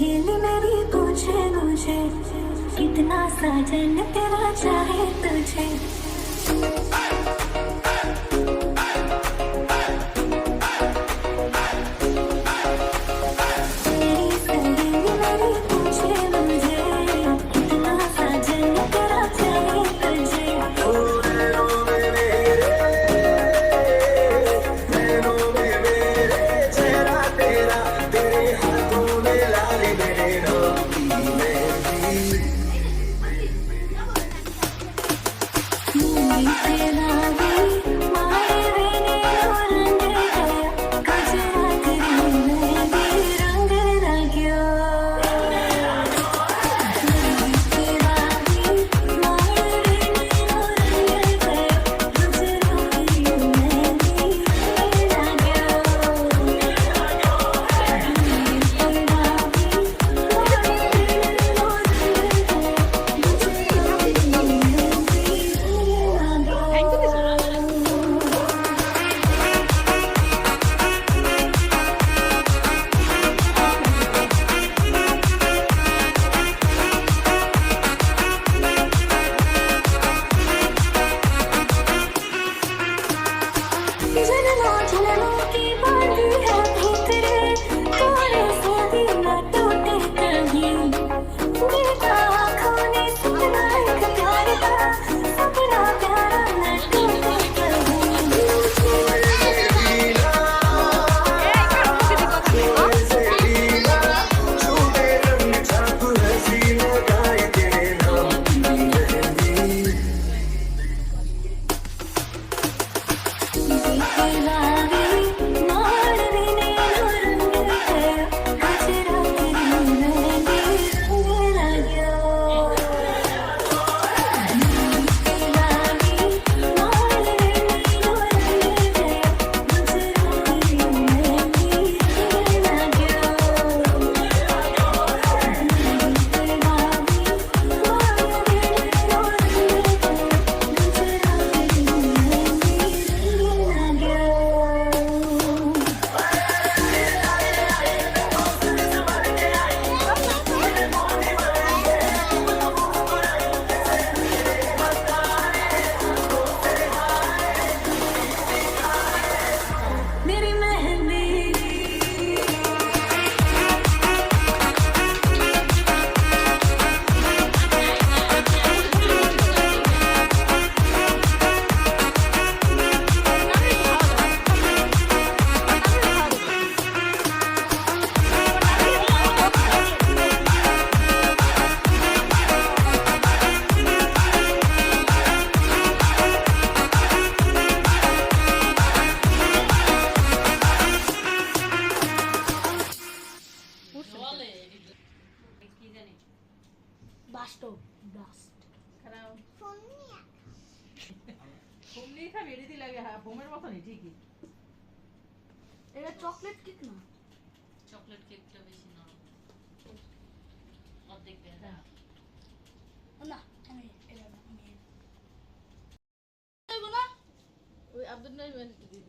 सहेली मेरी पूछे मुझे कितना साजन तेरा चाहे तुझे। বাস্তব ব্লাস্ট খারাপ। ফোন নিয়ে খাবি এটি লাগে হ্যাঁ ফোমের মতনই ঠিকই। এটা চকলেট কেক না? চকলেট কেকটা বেশি নরম। অর্ধেক দেয়। না আমি এটা আমি ওই আব্দুল নাই দিদি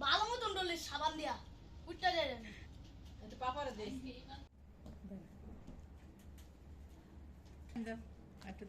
ভালো মতন ডলে সাবান দিয়া উঠটা যায় পাপারে দে। একটা